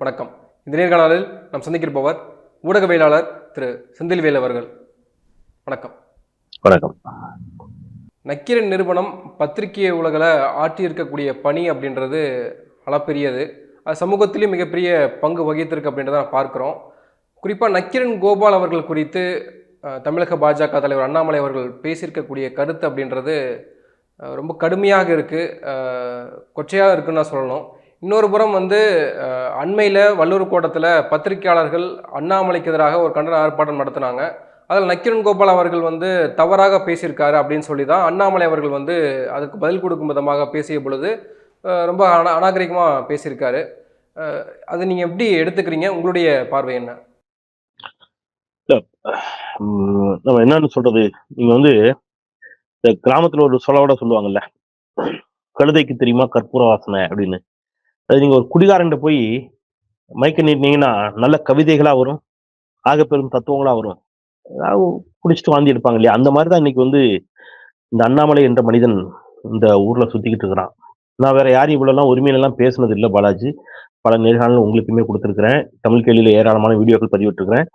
வணக்கம். இந்த நேர்காணலில் நாம் சந்திக்கிருப்பவர் ஊடகவியலாளர் திரு செந்தில்வேல் அவர்கள். வணக்கம். வணக்கம். நக்கீரன் நிறுவனம் பத்திரிகை உலகில் ஆற்றி இருக்கக்கூடிய பணி அப்படின்றது அளப்பெரியது. அது சமூகத்திலையும் மிகப்பெரிய பங்கு வகித்திருக்கு அப்படின்றத நான் பார்க்குறோம். குறிப்பாக நக்கீரன் கோபால் அவர்கள் குறித்து தமிழக பாஜக தலைவர் அண்ணாமலை அவர்கள் பேசியிருக்கக்கூடிய கருத்து அப்படின்றது ரொம்ப கடுமையாக இருக்குது கொச்சையாக இருக்குன்னு நான் சொல்லணும். இன்னொரு புறம் வந்து அண்மையில் வல்லூர் கோட்டத்தில் பத்திரிகையாளர்கள் அண்ணாமலைக்கு எதிராக ஒரு கண்டன ஆர்ப்பாட்டம் நடத்தினாங்க. அதில் நக்கிரன் கோபால் அவர்கள் வந்து தவறாக பேசியிருக்காரு அப்படின்னு சொல்லி தான் அண்ணாமலை அவர்கள் வந்து அதுக்கு பதில் கொடுக்கும் விதமாக பேசிய பொழுது ரொம்ப அனா அநாகரிகமாக பேசியிருக்காரு. அது அதை நீங்கள் எப்படி எடுத்துக்கிறீங்க? உங்களுடைய பார்வை என்ன? நம்ம என்னன்னு சொல்றது நீங்க வந்து இந்த கிராமத்துல ஒரு சொலவோட சொல்லுவாங்கல்ல கழுதைக்கு தெரியுமா கற்பூர வாசனை அப்படின்னு? அது நீங்கள் ஒரு குடிகாரன்ட்ட போய் மயக்க நீட்டினீங்கன்னா நல்ல கவிதைகளாக வரும் ஆக பெரும் தத்துவங்களாக வரும். அதாவது குடிச்சிட்டு வாந்தி எடுப்பாங்க இல்லையா? அந்த மாதிரி தான் இன்னைக்கு வந்து இந்த அண்ணாமலை என்ற மனிதன் இந்த ஊரில் சுற்றிக்கிட்டு இருக்கிறான். நான் வேற யாரும் இவ்வளோலாம் உரிமையிலலாம் பேசுனது இல்லை பாலாஜி. பல நேர்காணல் உங்களுக்குமே கொடுத்துருக்குறேன். தமிழ் கேள்வியில் ஏராளமான வீடியோக்கள் பதிவிட்டிருக்கிறேன்.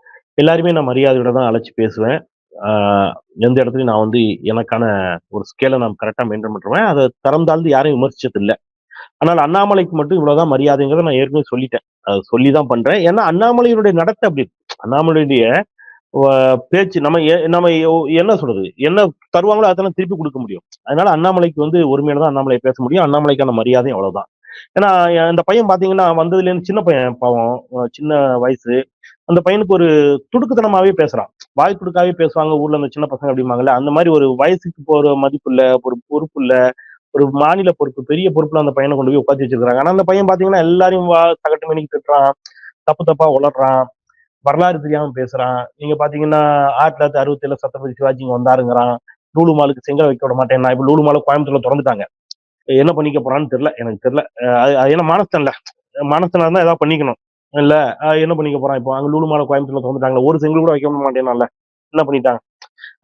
எல்லாருமே நான் மரியாதையோட தான் அழைச்சி பேசுவேன். எந்த இடத்துலையும் நான் வந்து எனக்கான ஒரு ஸ்கேலை நான் கரெக்டாக மெயின்டைன் பண்ணுறேன் அதை தரம் தாழ்ந்து யாரையும் விமர்சிச்சது இல்லை ஆனால் அண்ணாமலைக்கு மட்டும் இவ்வளவுதான் மரியாதைங்கிறத நான் ஏற்கனவே சொல்லிட்டேன். அதை சொல்லி தான் பண்றேன். ஏன்னா அண்ணாமலையினுடைய நடத்தை அப்படி அண்ணாமலையுடைய பேச்சு நம்ம நம்ம என்ன சொல்றது? என்ன தருவாங்களோ அதெல்லாம் திருப்பி கொடுக்க முடியும். அதனால அண்ணாமலைக்கு வந்து ஒருமையில தான் அண்ணாமலை பேச முடியும். அண்ணாமலைக்கான மரியாதை அவ்வளவுதான். ஏன்னா இந்த பையன் பாத்தீங்கன்னா வந்ததுலேருந்து சின்ன பையன் பாவம். சின்ன வயசு. அந்த பையனுக்கு ஒரு துடுக்குத்தனமாவே பேசுறான். வாய் துடுக்காவே பேசுவாங்க. ஊர்ல அந்த சின்ன பசங்க அப்படிம்பாங்கல்ல. அந்த மாதிரி ஒரு வயசுக்கு போற மதிப்பு இல்ல ஒரு பொறுப்பு இல்லை ஒரு மாநில பொறுப்பு பெரிய பொறுப்புல அந்த பையனை கொண்டு போய் உட்காந்து வச்சிருக்காங்க ஆனா அந்த பையன் பாத்தீங்கன்னா எல்லாரையும் வா தகட்டு மணிக்கு திட்டுறான் தப்பு தப்பா உளறான் வரலாறு தெரியாம பேசுறான். நீங்க பாத்தீங்கன்னா ஆயிரத்தி தொள்ளாயிரத்தி அறுபத்தி ஏழு சத்தபதி சிவாஜி இங்க வந்தாருங்கிறான். லூலு மாலுக்கு செங்கல் வைக்க விட மாட்டேன் நான். இப்ப லூலு மாலை கோயம்புத்தூர்ல திறந்துட்டாங்க. என்ன பண்ணிக்க போறான்னு தெரியல. எனக்கு தெரியல. அது அது ஏன்னா மானஸ்தன்ல மானஸ்தனா தான் ஏதாவது பண்ணிக்கணும். இல்ல என்ன பண்ணிக்க போறான் இப்போ? அங்க லூலு மாலை கோயம்புத்தூர்ல திறந்துட்டாங்க ஒரு செங்கல் கூட வைக்க மாட்டேன்னால என்ன பண்ணிட்டாங்க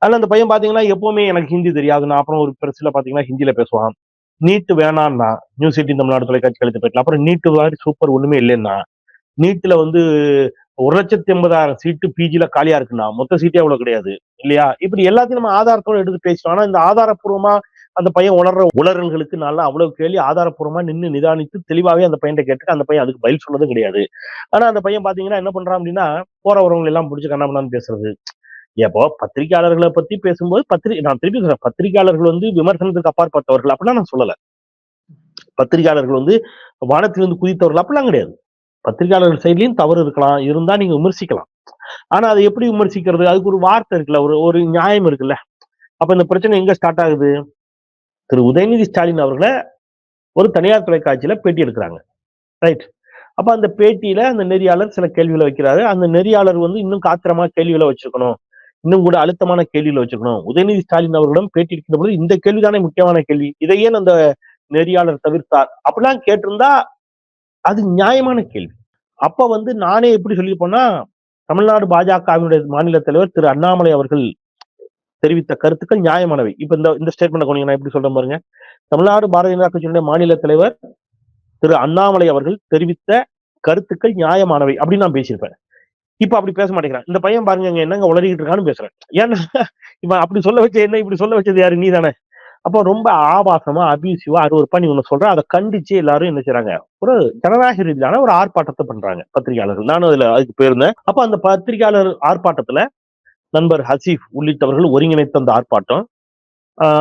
அதுல அந்த பையன் பாத்தீங்கன்னா எப்பவுமே எனக்கு ஹிந்தி தெரியாது. நான் அப்புறம் ஒரு பிரச்சனை பாத்தீங்கன்னா ஹிந்தியில பேசுவான். நீட்டு வேணான்னா நியூஸ் எயிட்டின் தமிழ்நாடு தொலைக்காட்சி கழித்து போயிடலாம். அப்புறம் நீட்டு மாதிரி சூப்பர் ஒண்ணுமே இல்லைன்னா நீட்டுல வந்து ஒரு லட்சத்தி எண்பதாயிரம் சீட்டு பிஜில காலியா இருக்குன்னா மொத்த சீட்டே அவ்வளவு கிடையாது இல்லையா? இப்படி எல்லாத்தையும் நம்ம ஆதாரத்தோட எடுத்து பேசுவோம் ஆனா இந்த ஆதாரப்பூர்வமா அந்த பையன் உணர்ற உளறல்களுக்கு நல்லா அவ்வளவு கேள்வி ஆதாரப்பூர்வமா நின்று நிதானித்து தெளிவாவே அந்த பையன் கேட்டு அந்த பையன் அதுக்கு பதில் சொன்னதும் கிடையாது. ஆனா அந்த பையன் பாத்தீங்கன்னா என்ன பண்றான் அப்படின்னா போறவரவங்க எல்லாம் பிடிச்சி கண்ணாமண்ணான்னு பேசுறது. எப்போ? பத்திரிகையாளர்களை பத்தி பேசும்போது பத்திரி நான் திருப்பி சொல்றேன். பத்திரிகையாளர்கள் வந்து விமர்சனத்துக்கு அப்பாற்பட்டவர்கள் அப்படிலாம் நான் சொல்லல. பத்திரிகையாளர்கள் வந்து வானத்திலிருந்து குதித்தவர்கள் அப்படிலாம் கிடையாது. பத்திரிகையாளர்கள் சைட்லயும் தவறு இருக்கலாம். இருந்தா நீங்க விமர்சிக்கலாம். ஆனா அதை எப்படி விமர்சிக்கிறது? அதுக்கு ஒரு வார்த்தை இருக்குல்ல ஒரு ஒரு நியாயம் இருக்குல்ல. அப்ப இந்த பிரச்சனை எங்க ஸ்டார்ட் ஆகுது? திரு உதயநிதி ஸ்டாலின் அவர்களை ஒரு தனியார் தொலைக்காட்சியில பேட்டி எடுக்கிறாங்க. ரைட் அப்ப அந்த பேட்டியில அந்த நெறியாளர் சில கேள்விகளை வைக்கிறாரு. அந்த நெறியாளர் வந்து இன்னும் காத்திரமா கேள்விகளை வச்சிருக்கணும். இன்னும் கூட அழுத்தமான கேள்வியில வச்சுக்கணும். உதயநிதி ஸ்டாலின் அவர்களிடம் பேட்டி எடுக்கிற பொழுது இந்த கேள்விதானே முக்கியமான கேள்வி. இதை ஏன் அந்த நெறியாளர் தவிர்த்தார்? அப்படிலாம் கேட்டிருந்தா அது நியாயமான கேள்வி. அப்ப வந்து நானே எப்படி சொல்லியிருப்பேன்னா தமிழ்நாடு பாஜகவினுடைய மாநில தலைவர் திரு அண்ணாமலை அவர்கள் தெரிவித்த கருத்துக்கள் நியாயமானவை. இப்ப இந்த இந்த ஸ்டேட்மெண்ட் கொண்டு நான் எப்படி சொல்றேன் பாருங்க. தமிழ்நாடு பாரதிய ஜனதா கட்சியினுடைய மாநில தலைவர் திரு அண்ணாமலை அவர்கள் தெரிவித்த கருத்துக்கள் நியாயமானவை அப்படின்னு நான் பேசியிருப்பேன். இப்ப அப்படி பேச மாட்டேங்கிறான். இந்த பையன் பாருங்க என்னங்க உளறிக்கிட்டு இருக்கான்னு பேசுறேன். ஏன்னா இப்ப அப்படி சொல்ல வச்ச என்ன இப்படி சொல்ல வச்சது யாரு? நீ தானே அப்போ ரொம்ப ஆபாசமா அபியூசிவா அருவருப்பா நீ ஒண்ணு சொல்ற அதை கண்டிச்சு எல்லாரும் என்ன செய்றாங்க? ஒரு ஜனநாயக ரீதியான ஒரு ஆர்ப்பாட்டத்தை பண்றாங்க பத்திரிகையாளர்கள். நானும் அதுல அதுக்கு போயிருந்தேன். அப்ப அந்த பத்திரிகையாளர் ஆர்ப்பாட்டத்துல நண்பர் ஹசீஃப் உள்ளிட்டவர்கள் ஒருங்கிணைத்த அந்த ஆர்ப்பாட்டம்.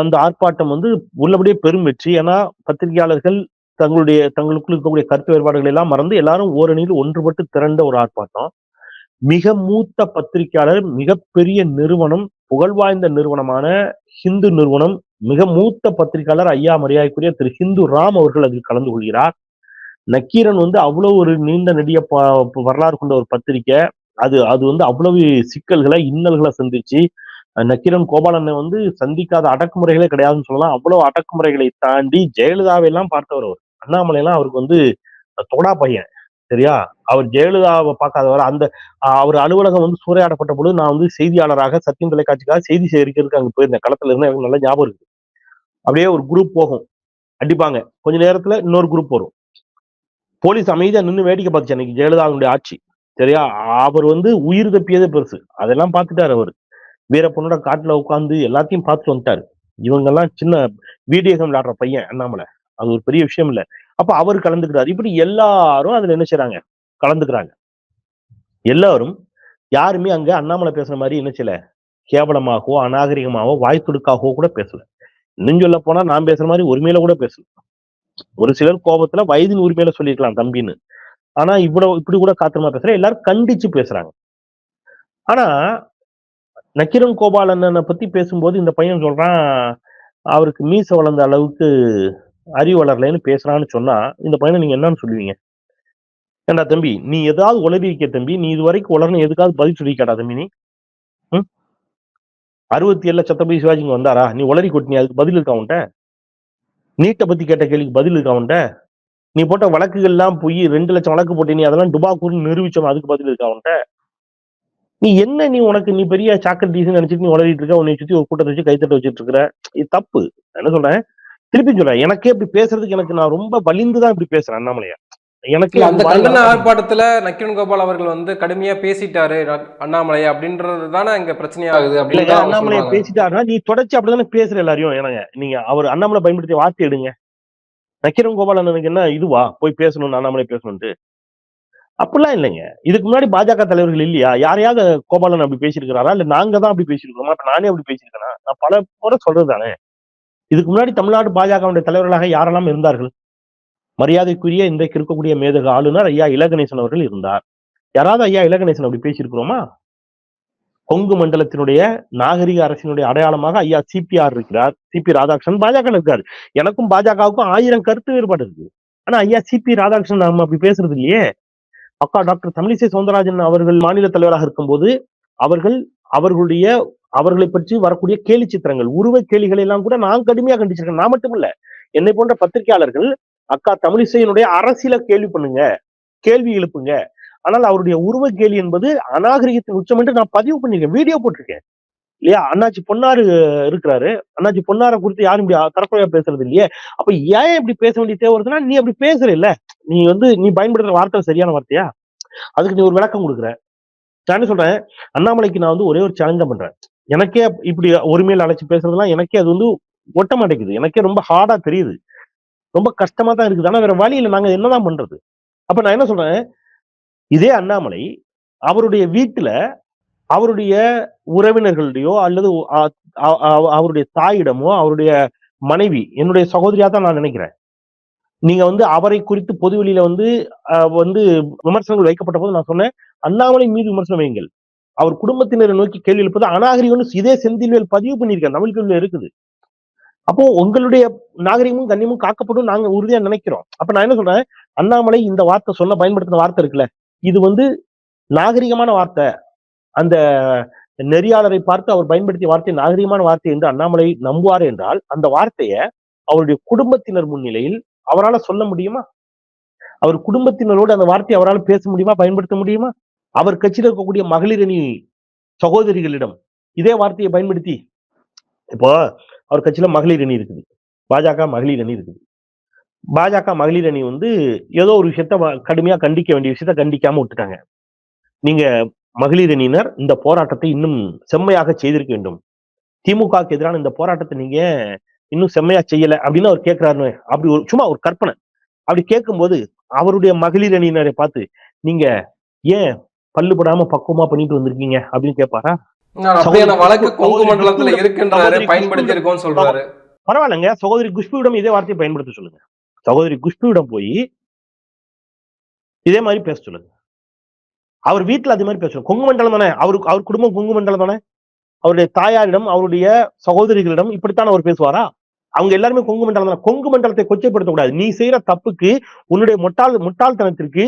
அந்த ஆர்ப்பாட்டம் வந்து உள்ளபடியே பெரும் வெற்றி. ஏன்னா பத்திரிகையாளர்கள் தங்களுடைய தங்களுக்குள் இருக்கக்கூடிய கருத்து வேறுபாடுகள் எல்லாம் மறந்து எல்லாரும் ஓரணியில் ஒன்றுபட்டு திரண்ட ஒரு ஆர்ப்பாட்டம். மிக மூத்த பத்திரிகையாளர் மிகப்பெரிய நிறுவனம் புகழ்வாய்ந்த நிறுவனமான ஹிந்து நிறுவனம் மிக மூத்த பத்திரிகையாளர் ஐயா மரியாதைக்குரிய திரு ஹிந்து ராம் அவர்கள் அதில் கலந்து கொள்கிறார். நக்கீரன் வந்து அவ்வளவு ஒரு நீண்ட நெடிய ப- வரலாறு கொண்ட ஒரு பத்திரிக்கை அது அது வந்து அவ்வளவு சிக்கல்களை இன்னல்களை சந்திச்சு நக்கீரன் கோபாலனை வந்து சந்திக்காத அடக்குமுறைகளே கிடையாதுன்னு சொல்லலாம். அவ்வளவு அடக்குமுறைகளை தாண்டி ஜெயலலிதாவை எல்லாம் பார்த்தவர் அவர். அண்ணாமலை எல்லாம் அவருக்கு வந்து தொடா பையன். சரியா? அவர் ஜெயலலிதாவை பார்க்காதவர் அந்த அஹ் அவர் அலுவலகம் வந்து சூறையாடப்பட்ட பொழுது நான் வந்து செய்தியாளராக சத்தியம் தொலைக்காட்சிக்காக செய்தி சேகரிக்கிறதுக்கு அங்க போயிருந்தேன். களத்துல இருந்து எனக்கு நல்ல ஞாபகம் இருக்கு அப்படியே ஒரு குரூப் போகும். அடிப்பாங்க கொஞ்ச நேரத்துல இன்னொரு குரூப் வரும். போலீஸ் அமைதியா நின்னு வேடிக்கை பார்த்துச்சு அன்னைக்கு ஜெயலலிதாவுடைய ஆட்சி. சரியா? அவர் வந்து உயிர் தப்பியதே பெருசு. அதெல்லாம் பார்த்துட்டாரு அவர். வீரப்பனோட காட்டுல உட்காந்து எல்லாத்தையும் பார்த்துட்டு வந்துட்டாரு. இவங்கெல்லாம் சின்ன வீடியோ கேம் விளையாடுற பையன் அண்ணாமலை. அது ஒரு பெரிய விஷயம் இல்ல. அப்ப அவர் கலந்துக்கிறார் இப்படி எல்லாரும் அதுல என்ன செய்யறாங்க கலந்துக்கிறாங்க. எல்லாரும் யாருமே அங்க அண்ணாமலை பேசுற மாதிரி என்ன செய்யல? கேவலமாகவோ அநாகரிகமாகவோ வாய்த்துடுக்காகவோ கூட பேசல. இன்னும் சொல்ல போனா நான் பேசுற மாதிரி உரிமையில கூட பேசல. ஒரு சிலர் கோபத்துல வயதின் உரிமையில சொல்லியிருக்கலாம் தம்பின்னு. ஆனா இவ்வளவு இப்படி கூட காத்திரமா பேசுற எல்லாரும் கண்டிச்சு பேசுறாங்க. ஆனா நக்கிரன் கோபாலண்ணனை பத்தி பேசும்போது இந்த பையன் சொல்றான் அவருக்கு மீச வளர்ந்த அளவுக்கு அறிவு வளரலைன்னு பேசுறான்னு சொன்னா இந்த பையனை நீங்க என்னன்னு சொல்லுவீங்க? ஏண்டா தம்பி நீ ஏதாவது உளறி இருக்க தம்பி? நீ இது வரைக்கும் உளர்னு எதுக்காவது பதில் சொல்லிக்காடா தம்பி நீ? அறுபத்தி ஏழுல சத்தபதி சிவாஜி இங்க வந்தாரா? நீ உளறி கொட்டினி அதுக்கு பதில் இருக்கா உன்ட்ட நீட்டை பத்தி கேட்ட கேள்விக்கு பதில் இருக்கா உன்ட்ட நீ போட்ட வழக்குகள் எல்லாம் போய் ரெண்டு லட்சம் வழக்கு போட்டு நீ அதெல்லாம் டுபாக்கூர்னு நிரூபிச்சோம் அதுக்கு பதில் இருக்கா உன்ட்ட நீ என்ன நீ உனக்கு நீ பெரிய சாக்லேட் நினைச்சிட்டு நீ உளறிட்டு இருக்க? உன்னை சுத்தி ஒரு கூட்டத்தை வச்சு கைத்தட்ட வச்சுட்டு இருக்கிற? இது தப்பு. என்ன சொல்றேன்? திருப்பி சொல்றேன். எனக்கே இப்படி பேசுறதுக்கு எனக்கு நான் ரொம்ப வலிந்துதான் இப்படி பேசுறேன் அண்ணாமலையா. எனக்கு அந்த கண்டன ஆர்ப்பாட்டத்துல நக்கிரன் கோபால் அவர்கள் வந்து கடுமையா பேசிட்டாரு அண்ணாமலை அப்படின்றது தானே இங்க பிரச்சனையாகுது அப்படின்னு அண்ணாமலையை. பேசிட்டாருன்னா நீ தொடர்ச்சி அப்படிதானே பேசுற எல்லாரையும் எனக்கு நீங்க அவர் அண்ணாமலை பயன்படுத்திய வார்த்தை எடுங்க. நக்கிரன் கோபாலனுக்கு என்ன இதுவா? போய் பேசணும் அண்ணாமலை பேசணும்ட்டு அப்படிலாம் இல்லைங்க. இதுக்கு முன்னாடி பாஜக தலைவர்கள் இல்லையா? யாரையாவது கோபாலன் அப்படி பேசியிருக்கிறாரா? இல்ல நாங்க தான் அப்படி பேசியிருக்கோமா இப்ப நானே அப்படி பேசியிருக்கேனா? நான் பல முறை சொல்றது தானே இதுக்கு முன்னாடி தமிழ்நாடு பாஜகவுடைய தலைவர்களாக யாரெல்லாம் இருந்தார்கள்? மரியாதைக்குரிய இன்றைக்கு இருக்கக்கூடிய மேதக ஆளுநர் ஐயா இலகணேசன் அவர்கள் இருந்தார். யாராவது ஐயா இலகணேசன் அப்படி பேசியிருக்கிறோமா? கொங்கு மண்டலத்தினுடைய நாகரிக அரசினுடைய அடையாளமாக ஐயா சிபிஆர் இருக்கிறார். சிபி ராதாகிருஷ்ணன் பாஜக இருக்காரு. எனக்கும் பாஜகவுக்கும் ஆயிரம் கருத்து வேறுபாடு இருக்கு. ஆனா ஐயா சிபி ராதாகிருஷ்ணன் நம்ம அப்படி பேசுறது இல்லையே. அக்கா டாக்டர் தமிழிசை சவுந்தரராஜன் அவர்கள் மாநில தலைவராக இருக்கும்போது அவர்கள் அவர்களுடைய அவர்களை பற்றி வரக்கூடிய கேலி சித்திரங்கள் உருவ கேலிகளை எல்லாம் கூட நான் கடுமையாக கண்டிச்சிருக்கேன். நான் மட்டும் இல்ல என்னை போன்ற பத்திரிகையாளர்கள் அக்கா தமிழிசையினுடைய அரசியல கேள்வி பண்ணுங்க கேள்வி எழுப்புங்க. ஆனால் அவருடைய உருவ கேலி என்பது அநாகரிகத்தின் உச்சம் என்று நான் பதிவு பண்ணிருக்கேன் வீடியோ போட்டிருக்கேன். இல்லையா? அண்ணாச்சி பொன்னாரு இருக்கிறாரு. அண்ணாச்சி பொன்னாரை குறித்து யாரும் இப்படி தரக்குறையா பேசுறது இல்லையே? அப்ப ஏன் இப்படி பேச வேண்டிய தேவை வருதுன்னா நீ அப்படி பேசுற இல்ல நீ வந்து நீ பயன்படுத்துற வார்த்தை சரியான வார்த்தையா? அதுக்கு நீ ஒரு விளக்கம் கொடுக்குற. நான் என்ன சொல்றேன்? அண்ணாமலைக்கு நான் வந்து ஒரே ஒரு சேலஞ்சா பண்றேன். எனக்கே இப்படி உரிமையில் அழைச்சி பேசுறதுலாம் எனக்கே அது வந்து ஒட்ட மாட்டேங்குது எனக்கே ரொம்ப ஹார்டா தெரியுது. ரொம்ப கஷ்டமா தான் இருக்குது. ஆனா வேற வழி இல்லை. நாங்க என்னதான் பண்றது? அப்ப நான் என்ன சொல்றேன்? இதே அண்ணாமலை அவருடைய வீட்டுல அவருடைய உறவினர்களுடையோ அல்லது அவருடைய தாயிடமோ அவருடைய மனைவி என்னுடைய சகோதரியா தான் நான் நினைக்கிறேன். நீங்க வந்து அவரை குறித்து பொதுவெளியில வந்து வந்து விமர்சனங்கள் வைக்கப்பட்ட போது நான் சொன்னேன் அண்ணாமலை மீது விமர்சனம் வையுங்கள். அவர் குடும்பத்தினரை நோக்கி கேள்வி எழுப்பது அநாகரிகம்னு இதே செந்தில்வேல் பதிவு பண்ணியிருக்கேன் தமிழ் கல்வியில இருக்குது. அப்போ உங்களுடைய நாகரிகமும் கண்ணியமும் காக்கப்படும் நாங்க உறுதியா நினைக்கிறோம். அப்ப நான் என்ன சொல்றேன்? அண்ணாமலை இந்த வார்த்தை சொல்ல பயன்படுத்தின வார்த்தை இருக்குல்ல? இது வந்து நாகரிகமான வார்த்தை. அந்த நெறியாளரை பார்த்து அவர் பயன்படுத்திய வார்த்தை நாகரிகமான வார்த்தை என்று அண்ணாமலை நம்புவார் என்றால் அந்த வார்த்தையை அவருடைய குடும்பத்தினர் முன்னிலையில் அவரால் சொல்ல முடியுமா? அவர் குடும்பத்தினரோடு அந்த வார்த்தையை அவரால் பேச முடியுமா? பயன்படுத்த முடியுமா? அவர் கட்சியில் இருக்கக்கூடிய மகளிர் அணி சகோதரிகளிடம் இதே வார்த்தையை பயன்படுத்தி இப்போ அவர் கட்சியில மகளிர் அணி இருக்குது. பாஜக மகளிர் அணி இருக்குது. பாஜக மகளிர் அணி வந்து ஏதோ ஒரு விஷயத்த வ- கடுமையா கண்டிக்க வேண்டிய விஷயத்த கண்டிக்காம விட்டுட்டாங்க. நீங்க மகளிர் அணியினர் இந்த போராட்டத்தை இன்னும் செம்மையாக செய்திருக்க வேண்டும். திமுகவுக்கு எதிரான இந்த போராட்டத்தை நீங்க இன்னும் செம்மையா செய்யல அப்படின்னு அவர் கேட்கிறாரு அப்படி ஒரு சும்மா ஒரு கற்பனை. அப்படி கேட்கும்போது அவருடைய மகளிர் அணியினரை பார்த்து நீங்க ஏன் பல்லுபடாம பக்குவமா பண்ணிட்டு வந்திருக்கீங்க அப்படின்னு கேட்பாரா வழக்கு கொங்கு மண்டலத்துல இருக்குன்றாரு பயன்படுத்தி இருக்கோம்னு சொல்றாரு. பரவாயில்லைங்க சகோதரி குஷ்புவிடம் இதே வார்த்தையை பயன்படுத்த சொல்லுங்க. சகோதரி குஷ்புவிடம் போய் இதே மாதிரி பேச சொல்லுங்க. அவர் வீட்டுல அதே மாதிரி பேசணும் கொங்கு மண்டலம் தானே? அவருக்கு அவர் குடும்பம் கொங்கு மண்டலம் தானே? அவருடைய தாயாரிடம் அவருடைய சகோதரிகளிடம் இப்படித்தான் அவர் பேசுவாரா? அவங்க எல்லாருமே கொங்கு மண்டலம் தானே? கொங்கு மண்டலத்தை கொச்சைப்படுத்த கூடாது நீ செய்யற தப்புக்கு உன்னுடைய முட்டாள் முட்டாள்தனத்திற்கு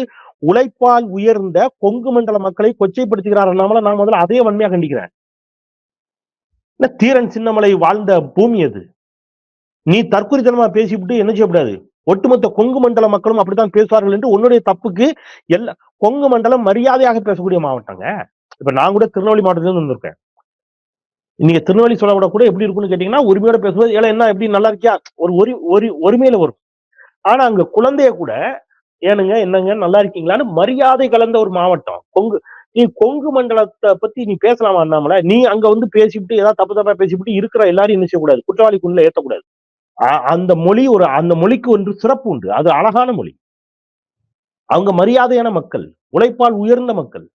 உழைப்பால் உயர்ந்த கொங்கு மண்டல மக்களை கொச்சைப்படுத்துகிறார் அண்ணாமலை நான் முதல்ல அதே வன்மையாக கண்டிக்கிறேன். தீரன் சின்னமலை வாழ்ந்த பூமி அது. நீ தற்குறித்தனமா பேசிவிட்டு என்ன செய்யக்கூடாது ஒட்டுமொத்த கொங்கு மண்டல மக்களும் அப்படித்தான் பேசுவார்கள் என்று உன்னுடைய தப்புக்கு எல்லா கொங்கு மண்டலம் மரியாதையாக பேசக்கூடிய மாவட்டங்க. இப்ப நான் கூட திருநெல்வேலி மாவட்டத்துல இருந்து வந்திருக்கேன். நீங்க திருநெல்வேலி சொல்ல கூட எப்படி இருக்குன்னு கேட்டீங்கன்னா உரிமையோட பேசும்போது ஏழை என்ன எப்படி நல்லா இருக்கியா? ஒரு ஒரு ஒரு ஒருமையில வரும். ஆனா அங்க குழந்தைய கூட ஏனுங்க என்னங்க நல்லா இருக்கீங்களான்னு மரியாதை கலந்த ஒரு மாவட்டம். கொங்கு நீ கொங்கு மண்டலத்தை பத்தி நீ பேசலாமா அண்ணாமலை? நீ அங்க வந்து பேசிவிட்டு ஏதாவது தப்பு தப்பா பேசிவிட்டு இருக்கிற எல்லாரும் என்ன செய்யக்கூடாது? குற்றவாளிக்குள்ள ஏத்தக்கூடாது. அந்த மொழி ஒரு அந்த மொழிக்கு ஒன்று சிறப்பு உண்டு. அது அழகான மொழி. அவங்க மரியாதையான மக்கள் உழைப்பால் உயர்ந்த மக்கள்.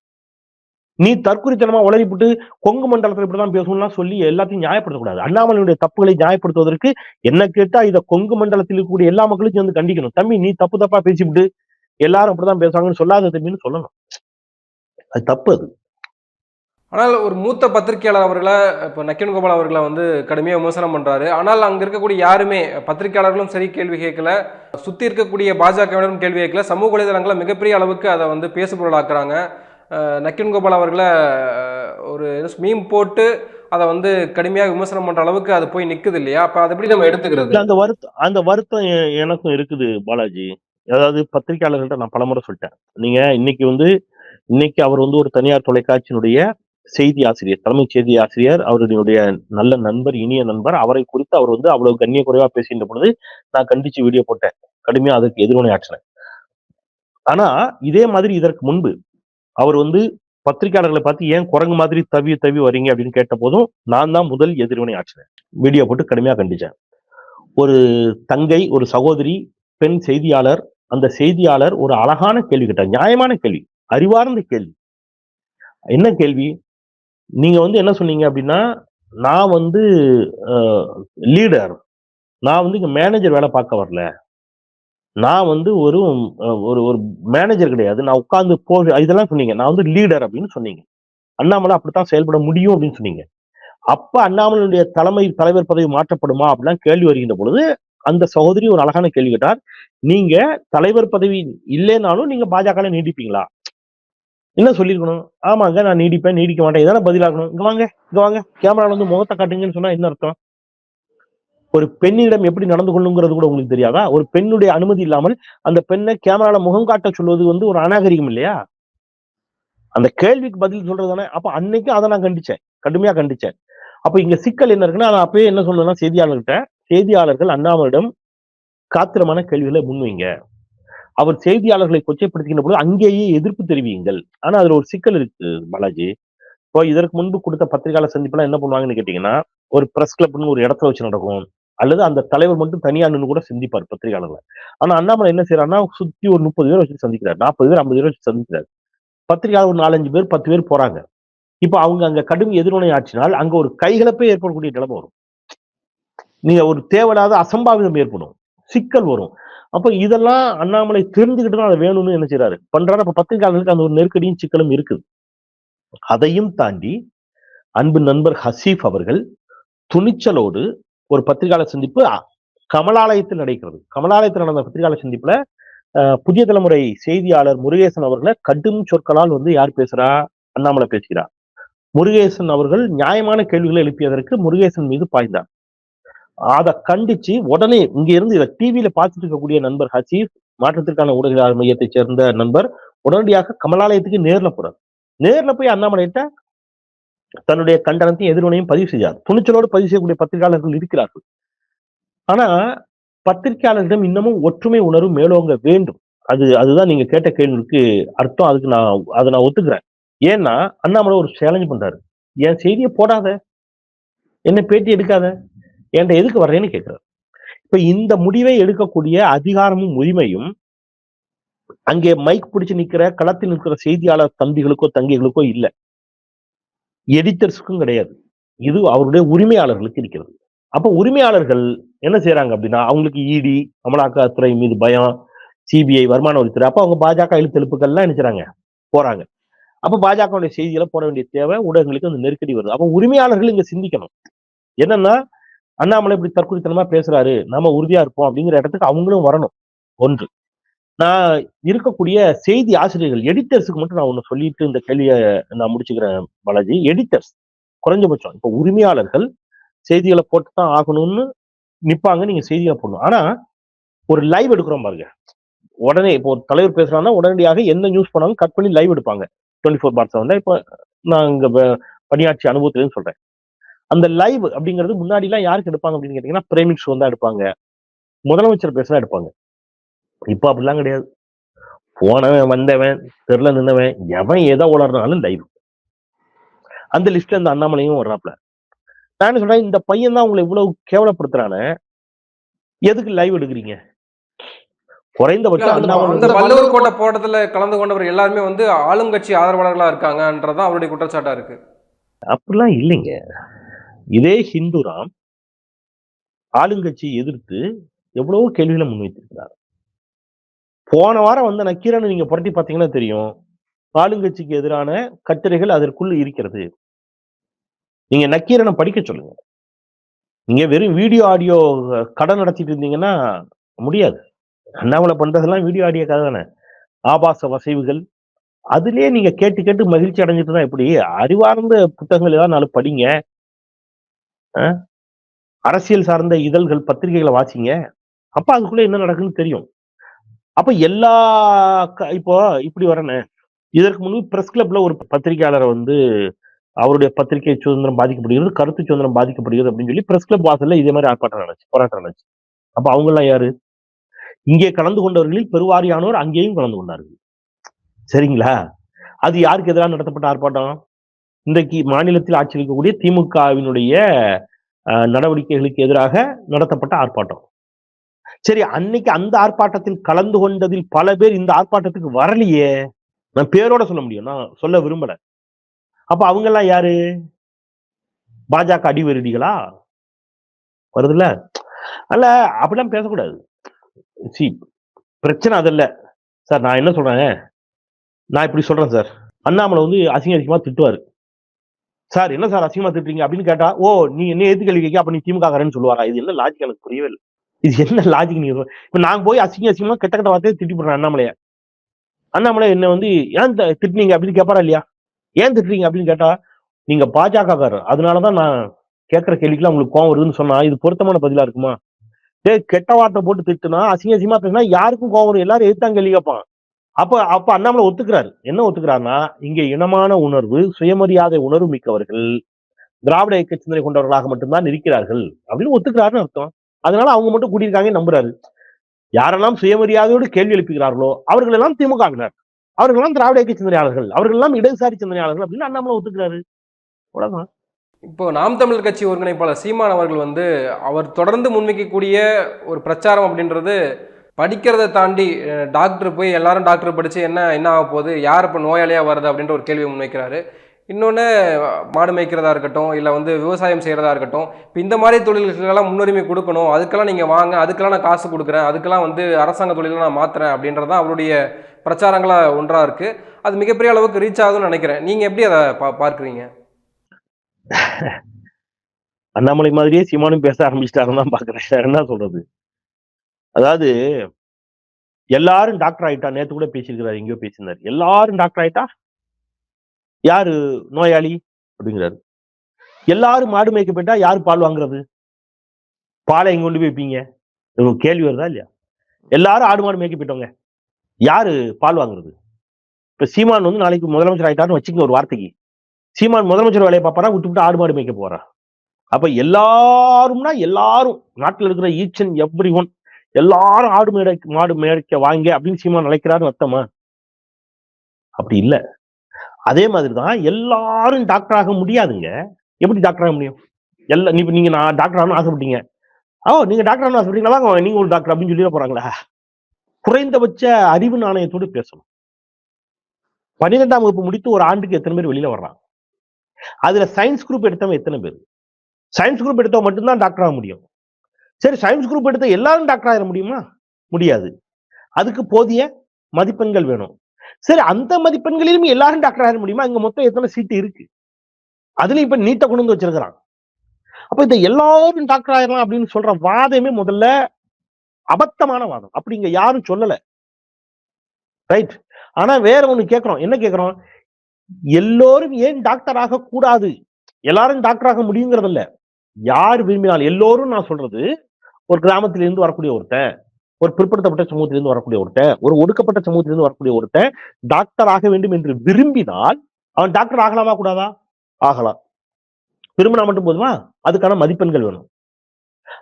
நீ தற்குறித்தனமா உழைப்பிட்டு கொங்கு மண்டலத்தில் இப்படிதான் பேசணும்லாம் சொல்லி எல்லாத்தையும் நியாயப்படுத்தக்கூடாது. அண்ணாமலையுடைய தப்புகளை நியாயப்படுத்துவதற்கு என்ன கேட்டா இதை கொங்கு மண்டலத்தில் இருக்கக்கூடிய எல்லா மக்களும் சேர்ந்து கண்டிக்கணும். தம்பி நீ தப்பு தப்பா பேசிவிட்டு எல்லாரும் அப்படிதான் பேசுவாங்கன்னு சொல்லாத தம்பின்னு சொல்லணும். அது தப்பு அது. ஆனால் ஒரு மூத்த பத்திரிகையாளர் அவர்களை இப்போ நக்கீரன் கோபால் அவர்களை வந்து கடுமையாக விமர்சனம் பண்றாரு. ஆனால் அங்க இருக்கக்கூடிய யாருமே பத்திரிகையாளர்களும் சரி கேள்வி கேட்கல. சுத்தி இருக்கக்கூடிய பாஜகவினரும் கேள்வி கேட்கல. சமூக வலைதளங்களை மிகப்பெரிய அளவுக்கு அதை வந்து பேசுபொருளாக்குறாங்க. நக்கின் கோபால் அவர்களை ஒரு மீம் போட்டு அதை வந்து கடுமையாக விமர்சனம் பண்ற அளவுக்கு அது போய் நிக்குது இல்லையா? அப்ப அதை எப்படி நம்ம எடுத்துக்கிறது? அந்த வருத்தம் அந்த வருத்தம் எனக்கும் இருக்குது பாலாஜி. அதாவது பத்திரிகையாளர்கள்ட்ட நான் பலமுறை சொல்லிட்டேன். நீங்க இன்னைக்கு வந்து இன்னைக்கு அவர் வந்து ஒரு தனியார் தொலைக்காட்சியினுடைய செய்தி ஆசிரியர் தலைமை செய்தி ஆசிரியர் அவருடைய நல்ல நண்பர் இனிய நண்பர் அவரை குறித்து அவர் வந்து அவ்வளவு கண்ணிய குறைவா பேசுகின்ற பொழுது நான் கண்டிச்சு வீடியோ போட்டேன். கடுமையா அதுக்கு எதிர்வினை ஆற்றினேன். ஆனா இதே மாதிரி இதற்கு முன்பு அவர் வந்து பத்திரிகையாளர்களை பார்த்து ஏன் குரங்கு மாதிரி தவி தவி வரீங்க அப்படின்னு கேட்ட போதும் நான் தான் முதல் எதிர்வினை ஆற்றினேன். வீடியோ போட்டு கடுமையாக கண்டிச்சேன். ஒரு தங்கை ஒரு சகோதரி பெண் செய்தியாளர் அந்த செய்தியாளர் ஒரு அழகான கேள்வி கேட்டார். நியாயமான கேள்வி அறிவார்ந்த கேள்வி. என்ன கேள்வி? நீங்க வந்து என்ன சொன்னீங்க அப்படின்னா நான் வந்து லீடர் நான் வந்து இங்க மேனேஜர் வேலை பார்க்க வரல. நான் வந்து ஒரு ஒரு ஒரு மேனேஜர் கிடையாது. நான் உட்காந்து போ இதெல்லாம் சொன்னீங்க. நான் வந்து லீடர் அப்படின்னு சொன்னீங்க. அண்ணாமலை அப்படித்தான் செயல்பட முடியும் அப்படின்னு சொன்னீங்க. அப்ப அண்ணாமலையுடைய தலைமை தலைவர் பதவி மாற்றப்படுமா அப்படிலாம் கேள்வி வருகின்ற பொழுது அந்த சகோதரி ஒரு அழகான கேள்வி கேட்டார். நீங்க தலைவர் பதவி இல்லைனாலும் நீங்க பாஜக நீடிப்பீங்களா? என்ன சொல்லியிருக்கணும்? ஆமாங்க நான் நீடிப்பேன் நீடிக்க மாட்டேன். இதான பதிலாகணும். இங்க வாங்க இங்க வாங்க. கேமரால வந்து முகத்தை காட்டுங்கன்னு சொன்னா என்ன அர்த்தம்? ஒரு பெண்ணிடம் எப்படி நடந்து கொள்ளுங்கிறது கூட உங்களுக்கு தெரியாதா? ஒரு பெண்ணுடைய அனுமதி இல்லாமல் அந்த பெண்ணை கேமரால முகம் காட்ட சொல்வது வந்து ஒரு அநாகரிகம் இல்லையா? அந்த கேள்விக்கு பதில் சொல்றது தானே. அப்ப அன்னைக்கு அதை நான் கண்டிச்சேன். கடுமையா கண்டிச்சேன். அப்ப இங்க சிக்கல் என்ன இருக்குன்னா நான் அப்பயே என்ன சொல்லணும்னா செய்தியாளர்கிட்ட செய்தியாளர்கள் அண்ணாமலிடம் காத்திரமான கேள்விகளை முன்வைங்க. அவர் செய்தியாளர்களை கொச்சைப்படுத்துகின்ற பொழுது அங்கேயே எதிர்ப்பு தெரிவியுங்கள். ஆனா அதுல ஒரு சிக்கல் இருக்கு பாலாஜி. இப்போ இதற்கு முன்பு கொடுத்த பத்திரிகையாளர் சந்திப்புலாம் என்ன பண்ணுவாங்கன்னு கேட்டீங்கன்னா ஒரு பிரஸ் கிளப்னு ஒரு இடத்துல வச்சு நடக்கும். அல்லது அந்த தலைவர் மட்டும் தனியா நின்று கூட சந்திப்பார் பத்திரிகையாளர்களை. ஆனா அண்ணாமலை என்ன செய்யறாருன்னா சுத்தி ஒரு முப்பது பேர் வச்சு சந்திக்கிறார். நாற்பது பேர் ஐம்பது பேர் வச்சு சந்திக்கிறார். பத்திரிகையாளர் ஒரு நாலஞ்சு பேர் பத்து பேர் போறாங்க. இப்ப அவங்க அங்க கடும் எதிர்வினை ஆச்சினால் அங்க ஒரு கைகலப்பே ஏற்படக்கூடிய நிலைமை வரும். நீங்க ஒரு தேவையில்லாத அசம்பாவிதம் ஏற்படும். சிக்கல் வரும். அப்ப இதெல்லாம் அண்ணாமலை தெரிஞ்சுக்கிட்டு அதை வேணும்னு என்ன செய்யறாரு பண்றாரு. அப்ப பத்திரிகையாளர்களுக்கு அந்த ஒரு நெருக்கடியும் சிக்கலும் இருக்குது. அதையும் தாண்டி அன்பு நண்பர் ஹசீஃப் அவர்கள் துணிச்சலோடு ஒரு பத்திரிகையாளர் சந்திப்பு கமலாலயத்தில் நடக்கிறது கமலாலயத்தில் நடந்த பத்திரிகையாளர் சந்திப்புல புதிய தலைமுறை செய்தியாளர் முருகேசன் அவர்களை கடும் சொற்களால் வந்து யார் பேசுறா? அண்ணாமலை பேசுகிறார் முருகேசன் அவர்கள் நியாயமான கேள்விகளை எழுப்பியதற்கு முருகேசன் மீது பாய்ந்தார். அதை கண்டிச்சு உடனே இங்க இருந்து இதை டிவியில பார்த்துட்டு இருக்கக்கூடிய நண்பர் ஹசீஃப் மாற்றத்திற்கான ஊடக மையத்தைச் சேர்ந்த நண்பர் உடனடியாக கமலாலயத்துக்கு நேர்ல போறார். நேர்ல போய் அண்ணாமலையிட்ட தன்னுடைய கண்டனத்தையும் எதிர்வினையும் பதிவு செய்யாது துணிச்சலோடு பதிவு செய்யக்கூடிய பத்திரிகையாளர்கள் இருக்கிறார்கள். ஆனா பத்திரிகையாளர்களிடம் இன்னமும் ஒற்றுமை உணர்வு மேலோங்க வேண்டும். அது அதுதான் நீங்க கேட்ட கேள்விக்கு அர்த்தம். அதுக்கு நான் அதை நான் ஒத்துக்கிறேன். ஏன்னா அண்ணாமலை ஒரு சேலஞ்ச் பண்றாரு. என் செய்தியை போடாத. என்ன பேட்டி எடுக்காத. என்கிட்ட எதுக்கு வர்றேன்னு கேட்கிறார் இப்ப இந்த முடிவை எடுக்கக்கூடிய அதிகாரமும் உரிமையும் அங்கே மைக் பிடிச்சு நிக்கிற களத்தில் நிற்கிற செய்தியாளர் தம்பிகளுக்கோ தங்கிகளுக்கோ இல்ல. எடிட்டர்ஸுக்கும் கிடையாது. இது அவருடைய உரிமையாளர்களுக்கு இருக்கிறது. அப்போ உரிமையாளர்கள் என்ன செய்யறாங்க அப்படின்னா அவங்களுக்கு இடி அமலாக்கத்துறை மீது பயம் சிபிஐ வருமான வரித்துறை அப்போ அவங்க பாஜக எழுத்தெழுப்புகள்லாம் என்ன செய்றாங்க? போறாங்க. அப்போ பாஜகவுடைய செய்திகளை போட வேண்டிய தேவை ஊடகங்களுக்கு அந்த நெருக்கடி வருது. அப்போ உரிமையாளர்கள் இங்க சிந்திக்கணும். என்னன்னா அண்ணாமலை இப்படி தற்கொலைத்தனமாக பேசுறாரு நம்ம உறுதியா இருப்போம் அப்படிங்கிற இடத்துக்கு அவங்களும் வரணும். ஒன்று. நான் இருக்கக்கூடிய செய்தி ஆசிரியர்கள் எடிட்டர்ஸுக்கு மட்டும் நான் ஒன்று சொல்லிட்டு இந்த கேள்வியை நான் முடிச்சுக்கிறேன் பாலாஜி. எடிட்டர்ஸ் குறைஞ்சபட்சம் இப்போ உரிமையாளர்கள் செய்திகளை போட்டு தான் ஆகணும்னு நிற்பாங்க நீங்க செய்திகளை போடணும். ஆனா ஒரு லைவ் எடுக்கிறோம் பாருங்க. உடனே இப்போ ஒரு தலைவர் பேசுறாங்கன்னா உடனடியாக எந்த நியூஸ் பண்ணாலும் கட் பண்ணி லைவ் எடுப்பாங்க. டுவெண்ட்டி ஃபோர் பார்ட்ஸ் வந்து இப்போ நான் இங்க பணியாட்சி அனுபவத்திலேருந்து சொல்றேன். அந்த லைவ் அப்படிங்கிறது முன்னாடி எல்லாம் யாருக்கு எடுப்பாங்க அப்படின்னு கேட்டீங்கன்னா பிரேமிக் ஷோ தான் எடுப்பாங்க. முதலமைச்சர் பேசுனா எடுப்பாங்க. இப்போ அப்படிலாம் கிடையாது. போனவன் வந்தவன் தெருல நின்னவன் எவன் எதை உளர்னாலும் லைவ். அந்த லிஸ்ட்ல இந்த அண்ணாமலையும் வர்றாப்ல. நான் சொல்றேன் இந்த பையன் தான் உங்களை இவ்வளவு கேவலப்படுத்துறானே எதுக்கு லைவ் எடுக்கிறீங்க? குறைந்தபட்சம் அந்த கோட்டை போராட்டத்துல கலந்து கொண்டவர் எல்லாருமே வந்து ஆளுங்கட்சி ஆதரவாளர்களா இருக்காங்கன்றதான் அவருடைய குற்றச்சாட்டா இருக்கு. அப்படிலாம் இல்லைங்க. இதே ஹிந்துராம் ஆளுங்கட்சியை எதிர்த்து எவ்வளவோ கேள்விகளை முன்வைத்திருக்கிறார். போன வாரம் வந்த நக்கீரனை நீங்க புரட்டி பார்த்தீங்கன்னா தெரியும். ஆளுங்கட்சிக்கு எதிரான கட்டுரைகள் அதற்குள் இருக்கிறது. நீங்க நக்கீரனை படிக்க சொல்லுங்க. நீங்க வெறும் வீடியோ ஆடியோ கடை நடத்திட்டு இருந்தீங்கன்னா முடியாது. அண்ணாமலை பண்றதெல்லாம் வீடியோ ஆடியோ கதை தானே. ஆபாச வசைவுகள். அதுலயே நீங்க கேட்டு கேட்டு மகிழ்ச்சி அடைஞ்சிட்டு தான் எப்படி அறிவார்ந்த புத்தகங்கள் ஏதாவது நாலு படிங்க. அரசியல் சார்ந்த இதழ்கள் பத்திரிகைகளை வாசிங்க. அப்ப அதுக்குள்ள என்ன நடக்குன்னு தெரியும். அப்ப எல்லா க- இப்போ இப்படி வரனே இதற்கு முன்பு பிரஸ் கிளப்ல ஒரு பத்திரிகையாளரை வந்து அவருடைய பத்திரிகை சுதந்திரம் பாதிக்கப்படுகிறது கருத்து சுதந்திரம் பாதிக்கப்படுகிறது அப்படின்னு சொல்லி பிரஸ் கிளப் வாசல்ல இதே மாதிரி ஆர்ப்பாட்டம் நடந்துச்சு போராட்டம் நடந்துச்சு. அப்ப அவங்க எல்லாம் யாரு? இங்கே கலந்து கொண்டவர்களில் பெருவாரியானோர் அங்கேயும் கலந்து கொண்டார்கள். சரிங்களா? அது யாருக்கு எதிராக நடத்தப்பட்ட ஆர்ப்பாட்டம்? இன்றைக்கு மாநிலத்தில் ஆட்சி இருக்கக்கூடிய திமுகவினுடைய நடவடிக்கைகளுக்கு எதிராக நடத்தப்பட்ட ஆர்ப்பாட்டம். சரி அன்னைக்கு அந்த ஆர்ப்பாட்டத்தில் கலந்து கொண்டதில் பல பேர் இந்த ஆர்ப்பாட்டத்துக்கு வரலையே. நான் பேரோட சொல்ல முடியும். நான் சொல்ல விரும்பல. அப்ப அவங்க எல்லாம் யாரு? பாஜக அடிவருடிகளா? வருதுல்ல? அல்ல அப்படிலாம் பேசக்கூடாது. சி பிரச்சனை அதில்ல. சார் நான் என்ன சொல்றேன்? நான் இப்படி சொல்றேன் சார். அண்ணாமலை வந்து அசிங்க அதிகமா திட்டுவாரு. சார் என்ன சார் அசிங்கமா திட்டுறீங்க? அப்படின்னு கேட்டா ஓ நீ என்ன ஏத்து கேள்வி கேட்க அப்ப நீ திமுக காரன்னு சொல்லுவாரா? இது என்ன லாஜிக் எனக்கு புரியவே இல்லை. இது என்ன லாஜிக் நீங்க இப்ப நான் போய் அசிங்க அசிங்கமா கெட்ட கெட்ட வார்த்தையை திட்டி போடுறேன் அண்ணாமலைய. அண்ணாமலை என்ன வந்து ஏன் த- திட்டுனீங்க? அப்படின்னு கேட்பாரா இல்லையா? ஏன் திட்டுறீங்க? அப்படின்னு கேட்டா நீங்க பாஜகக்காரர் அதனாலதான் நான் கேட்கற கேள்விக்குலாம் உங்களுக்கு கோவம் வருதுன்னு சொன்னா இது பொருத்தமான பதிலா இருக்குமா? டே கெட்ட வார்த்தை போட்டு திட்டுனா அசிங்க அசிங்கமா பேசினா யாருக்கும் கோவம் வரும். எல்லாரும் எதிர்த்தாங்க கேள்வி கேட்பான்? அப்ப அப்ப அண்ணாமலை ஒத்துக்கிறாரு. என்ன ஒத்துக்கிறாருன்னா இங்க இனமான உணர்வு சுயமரியாதை உணர்வு மிக்கவர்கள் திராவிட இயக்க சிந்தனை கொண்டவர்களாக மட்டும்தான் இருக்கிறார்கள் அப்படின்னு ஒத்துக்கிறாருன்னு அர்த்தம். அதனால அவங்க மட்டும் கூட்டியிருக்காங்க நம்புறாரு. யாரெல்லாம் சுயமரியாதையோடு கேள்வி எழுப்புகிறார்களோ அவர்கள் எல்லாம் திமுகவினர் அவர்கள் எல்லாம் திராவிட இயக்க சிந்தனையாளர்கள் அவர்கள் எல்லாம் இடதுசாரி சிந்தனையாளர்கள் அப்படின்னு அண்ணாமலை ஒத்துக்கிறாரு. அவ்வளவுதான். இப்போ நாம் தமிழர் கட்சி ஒருங்கிணைப்பாளர் சீமான் அவர்கள் வந்து அவர் தொடர்ந்து முன்வைக்கக்கூடிய ஒரு பிரச்சாரம் அப்படின்றது படிக்கிறதை தாண்டி டாக்டர் போய் எல்லாரும் டாக்டர் படிச்சு என்ன என்ன ஆக போகுது யார் இப்போ நோயாளியாக வருது அப்படின்ற ஒரு கேள்வியை முன்வைக்கிறாரு. இன்னொன்று மாடு மேய்க்கிறதா இருக்கட்டும் இல்லை வந்து விவசாயம் செய்கிறதா இருக்கட்டும் இப்போ இந்த மாதிரி தொழில்களுக்கெல்லாம் முன்னுரிமை கொடுக்கணும். அதுக்கெல்லாம் நீங்கள் வாங்க அதுக்கெல்லாம் நான் காசு கொடுக்குறேன் அதுக்கெல்லாம் வந்து அரசாங்க தொழிலை நான் மாற்றுறேன் அப்படின்றது தான் அவருடைய பிரச்சாரங்களாக ஒன்றாக இருக்குது அது மிகப்பெரிய அளவுக்கு ரீச் ஆகுதுன்னு நினைக்கிறேன். நீங்கள் எப்படி அதை பா பார்க்குறீங்க? அண்ணாமலை மாதிரியே சீமானும் பேச ஆரம்பிச்சிட்டாருன்னு தான் பார்க்குறேன். என்ன சொல்கிறது அதாவது எல்லாரும் டாக்டர் ஆகிட்டா நேற்று கூட பேசியிருக்கிறார் எங்கேயோ பேசியிருந்தார். எல்லாரும் டாக்டர் ஆகிட்டா யாரு நோயாளி? அப்படிங்கிறாரு. எல்லாரும் மாடு மேய்க்க போயிட்டா யாரு பால் வாங்குறது? பாலை எங்க கொண்டு போய் வைப்பீங்க? கேள்வி வருதா இல்லையா? எல்லாரும் ஆடு மாடு மேய்க்க போயிட்டோங்க யாரு பால் வாங்குறது? இப்ப சீமான் வந்து நாளைக்கு முதலமைச்சர் ஆயிட்டாருன்னு வச்சுக்கோங்க ஒரு வார்த்தைக்கு. சீமான் முதலமைச்சர் வேலையை பார்ப்பாரா? விட்டு விட்டு ஆடு மாடு மேய்க்க போறா? அப்ப எல்லாரும்னா எல்லாரும் நாட்டில் இருக்கிற ஈச் அண்ட் எவ்ரி ஒன் எல்லாரும் ஆடு மேடை மாடு மேடைக்க வாங்க அப்படின்னு சீமான் நினைக்கிறாருன்னு அர்த்தமா? அப்படி இல்லை. அதே மாதிரி தான் எல்லாரும் டாக்டர் ஆக முடியாதுங்க. எப்படி டாக்டர் ஆக முடியும்? எல்லா நீ நீங்க நான் டாக்டர் ஆகணும்னு ஆசைப்பட்டீங்க. ஓ நீங்க டாக்டர் ஆகணும் ஆசைப்பட்டீங்களா வாங்க நீங்க ஒரு டாக்டர் அப்படின்னு சொல்லிட போகிறாங்களா குறைந்தபட்ச அறிவு நாணயத்தோடு பேசணும். பன்னிரெண்டாம் வகுப்பு முடித்து ஒரு ஆண்டுக்கு எத்தனை பேர் வெளியில வர்றான் அதுல சயின்ஸ் குரூப் எடுத்தவங்க எத்தனை பேர்? சயின்ஸ் குரூப் எடுத்தவங்க மட்டும்தான் டாக்டர் ஆக முடியும். சரி சயின்ஸ் குரூப் எடுத்த எல்லாரும் டாக்டர் ஆகிட முடியுமா? முடியாது. அதுக்கு போதிய மதிப்பெண்கள் வேணும். சரி அந்த மதிப்பெண்களிலும் எல்லாரும் டாக்டர் ஆக முடியுமா? இங்க மொத்தம் எத்தனை சீட்டு இருக்கு? அதுலயும் இப்ப நீட்டை கொண்டு வந்து வச்சிருக்கிறான் அப்ப இந்த எல்லாரும் டாக்டர் ஆயிரலாம் அப்படின்னு சொல்ற வாதமே முதல்ல அபத்தமான வாதம். அப்படி இங்க யாரும் சொல்லல. ரைட்? ஆனா வேற ஒண்ணு கேட்கிறோம். என்ன கேக்குறோம் எல்லோரும் ஏன் டாக்டர் ஆக கூடாது எல்லாரும் டாக்டர் ஆக முடியுங்கிறது இல்ல யார் விரும்பினால்? எல்லோரும் நான் சொல்றது ஒரு கிராமத்துல இருந்து வரக்கூடிய ஒருத்தன். ஒரு பிற்படுத்தப்பட்ட சமூகத்திலிருந்து வரக்கூடிய ஒருத்தன் ஒரு ஒடுக்கப்பட்ட சமூகத்திலிருந்து வரக்கூடிய ஒருத்தன் டாக்டர் ஆக வேண்டும் என்று விரும்பினால் அவன் டாக்டர் ஆகலாமா கூடாதா? ஆகலாம். விரும்பினா மட்டும் போதுமா? அதுக்கான மதிப்பெண்கள் வேணும்.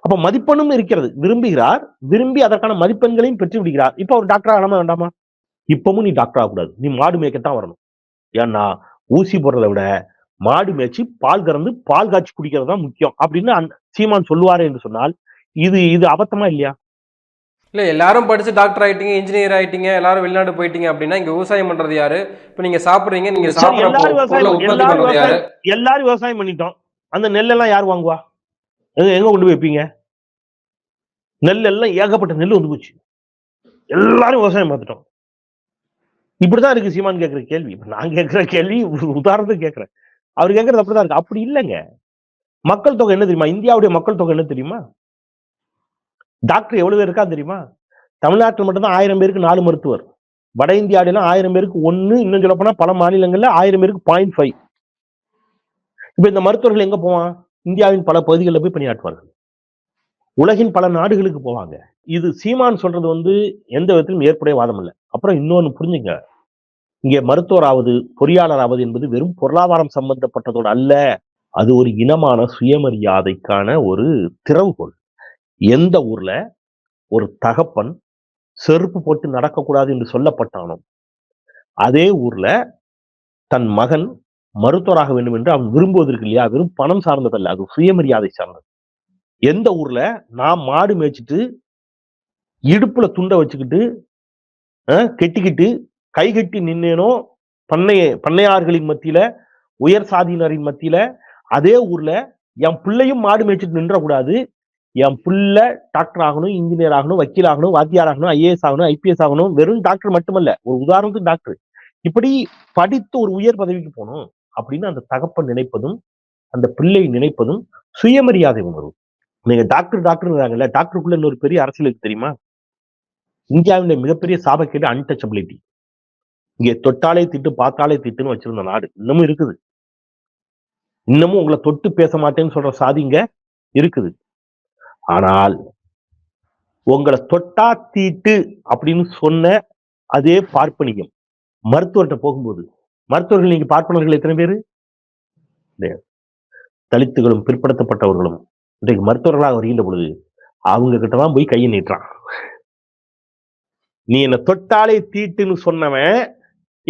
அப்ப மதிப்பெண்ணும் இருக்கிறது. விரும்புகிறார் விரும்பி அதற்கான மதிப்பெண்களையும் பெற்று விடுகிறார். இப்ப அவர் டாக்டர் ஆகலாமா வேண்டாமா? இப்பவும் நீ டாக்டர் ஆகக்கூடாது. நீ மாடு மேய்க்கத்தான் வரணும். ஏன்னா ஊசி போடுறதை விட மாடு மேய்ச்சி பால் கறந்து பால் காய்ச்சி குடிக்கிறது தான் முக்கியம் அப்படின்னு சீமான் சொல்லுவாரு என்று சொன்னால் இது இது அபத்தமா இல்லையா? இல்ல எல்லாரும் படிச்சு டாக்டர் ஆயிட்டீங்க இன்ஜினியர் ஆயிட்டீங்க எல்லாரும் வெளிநாடு போயிட்டீங்க அப்படின்னா இங்க விவசாயம் பண்றது யாரு? இப்ப நீங்க சாப்பிடுறீங்க நீங்க சரி, சாப்பிடுற எல்லாரும் விவசாயம் பண்ணிட்டோம். அந்த நெல்லெல்லாம் யார் வாங்குவா? எங்க எங்க கொண்டு போய் வைப்பீங்க? நெல் எல்லாம் ஏகப்பட்ட நெல் வந்து போச்சு. எல்லாரும் விவசாயம் பார்த்துட்டோம். இப்படிதான் இருக்கு சீமான் கேட்கிற கேள்வி. இப்ப நான் கேட்கிற கேள்வி உதாரணத்துக்கு கேட்கிறேன் அவர் கேட்கறது அப்படிதான் இருக்கு. அப்படி இல்லைங்க. மக்கள் தொகை என்ன தெரியுமா? இந்தியாவுடைய மக்கள் தொகை என்ன தெரியுமா? டாக்டர் எவ்வளவு பேர் இருக்கா தெரியுமா? தமிழ்நாட்டில் மட்டும்தான் ஆயிரம் பேருக்கு நாலு மருத்துவர். வட இந்தியாவிலாம் ஆயிரம் பேருக்கு ஒன்னு இன்னும் சொல்ல போனா பல மாநிலங்கள்ல ஆயிரம் பேருக்கு பாயிண்ட் ஃபைவ் இப்ப இந்த மருத்துவர்கள் எங்க போவான் இந்தியாவின் பல பகுதிகளில் போய் பணியாற்றுவார்கள். உலகின் பல நாடுகளுக்கு போவாங்க. இது சீமான் சொல்றது வந்து எந்த விதத்திலும் ஏற்புடைய வாதம் இல்லை அப்புறம் இன்னொன்னு புரிஞ்சுங்க. இங்கே மருத்துவராவது பொறியாளராவது என்பது வெறும் பொருளாதாரம் சம்பந்தப்பட்டதோடு அல்ல. அது ஒரு இனமான சுயமரியாதைக்கான ஒரு திறவுகோள் எந்த ஊர்ல ஒரு தகப்பன் செருப்பு போட்டு நடக்கக்கூடாது என்று சொல்லப்பட்டானோ அதே ஊர்ல தன் மகன் மருத்துவராக வேண்டும் என்று அவன் விரும்புவதற்கு இல்லையா? வெறும் பணம் சார்ந்ததல்ல அது சுயமரியாதை சார்ந்தது. எந்த ஊர்ல நான் மாடு மேய்ச்சிட்டு இடுப்புல துண்டை வச்சுக்கிட்டு கெட்டிக்கிட்டு கை கட்டி நின்னேனோ பண்ணைய பண்ணையார்களின் மத்தியில உயர் சாதியினரின் மத்தியில அதே ஊர்ல என் பிள்ளையும் மாடு மேய்ச்சிட்டு நின்றக்கூடாது என் புள்ள டாக்டர் ஆகணும் இன்ஜினியர் ஆகணும் வக்கீல் ஆகணும் வாத்தியார் ஆகணும் ஐஏஎஸ் ஆகணும் ஐபிஎஸ் ஆகணும் வெறும் டாக்டர் மட்டுமல்ல ஒரு உதாரணத்துக்கு டாக்டர். இப்படி படித்து ஒரு உயர் பதவிக்கு போகணும் அப்படின்னு அந்த தகப்பன் நினைப்பதும் அந்த பிள்ளை நினைப்பதும் சுயமரியாதை உணர்வு. நீங்க டாக்டர் டாக்டர்ங்கிறாங்கல்ல டாக்டருக்குள்ள இன்னொரு பெரிய அரசியலுக்கு தெரியுமா? இந்தியாவின் மிகப்பெரிய சாபக்கேடு அன்டச்சபிலிட்டி இங்கே தொட்டாலே திட்டு பார்த்தாலே திட்டுன்னு வச்சிருந்த நாடு இன்னமும் இருக்குது. இன்னமும் உங்களை தொட்டு பேச மாட்டேன்னு சொல்ற சாதிங்க இருக்குது. ஆனால் உங்களை தொட்டா தீட்டு அப்படின்னு சொன்ன அதே பார்ப்பனியம். மருத்துவர்கிட்ட போகும்போது மருத்துவர்கள் நீங்க பார்ப்பனர்கள் எத்தனை பேரு? தலித்துகளும் பிற்படுத்தப்பட்டவர்களும். இன்றைக்கு மருத்துவர்களாக வருகின்ற பொழுது அவங்க கிட்ட தான் போய் கையை நீட்டுறான். நீ என்ன தொட்டாலே தீட்டுன்னு சொன்னவன்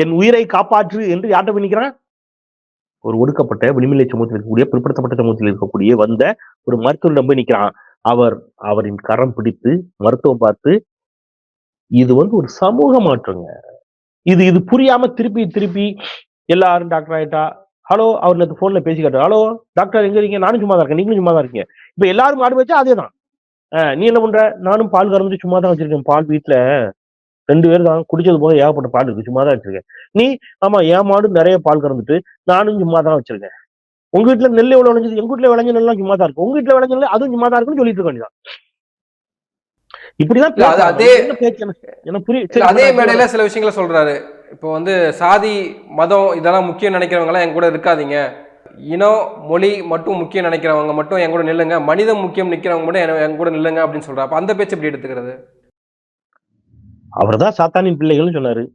என் உயிரை காப்பாற்று என்று யார்கிட்ட போய் நிக்கிறான்? ஒரு ஒடுக்கப்பட்ட விளிமிலை சமூகத்தில் இருக்கக்கூடிய பிற்படுத்தப்பட்ட சமூகத்தில் இருக்கக்கூடிய வந்த ஒரு மருத்துவரிடம் போய் நிற்கிறான் அவர் அவரின் கரம் பிடித்து மருத்துவம் பார்த்து இது வந்து ஒரு சமூக மாற்றங்க. இது இது புரியாம திருப்பி திருப்பி எல்லாரும் டாக்டர் ஆயிட்டா ஹலோ அவர் நேற்று போன்ல பேசி காட்டு ஹலோ டாக்டர் எங்க இருக்கீங்க? நானும் சும்மா தான் இருக்கேன். நீங்களும் சும்மா தான் இருக்கீங்க. இப்ப எல்லாரும் மாடு வச்சா அதே தான் நீ என்ன பண்ற? நானும் பால் கறந்துட்டு சும்மா தான் வச்சிருக்கேன். பால் வீட்டுல ரெண்டு பேரும் தான் குடிச்சது போக ஏகப்பட்ட பால் இருக்கு. சும்மா தான் வச்சிருக்கேன். நீ ஆமா என் மாடு நிறைய பால் கறந்துட்டு நானும் சும்மா தான் வச்சிருக்கேன். உங்க வீட்டுல நெல் எவ்வளவு விளைஞ்சது? எங்க வீட்டுல விளைஞ்ச நெல்லாம் சும்மா தான் இருக்கு உங்க வீட்டுல விளைஞ்ச நெல் அதுவும் சும்மா தான் இருக்குன்னு சொல்லிட்டு இருக்க வேண்டியதான் இப்படிதான் அது பேசுறாங்க. அதே- மேடையில சில விஷயங்களை சொல்றாரு. இப்போ வந்து சாதி மதம் இதெல்லாம் முக்கியம் நினைக்கிறவங்க எல்லாம் என் கூட இருக்காதீங்க. இனம் மொழி மட்டும் முக்கியம் நினைக்கிறவங்க மட்டும் என் கூட நில்லுங்க. மனிதம் முக்கியம் நிக்கிறவங்க மட்டும் என் கூட நில்லுங்க அப்படின்னு சொல்றாரு. அப்ப அந்த பேச்சு எப்படி எடுத்துக்கிறது? அவர்தான் சாத்தானின் பிள்ளைகள்னு சொன்னாரு.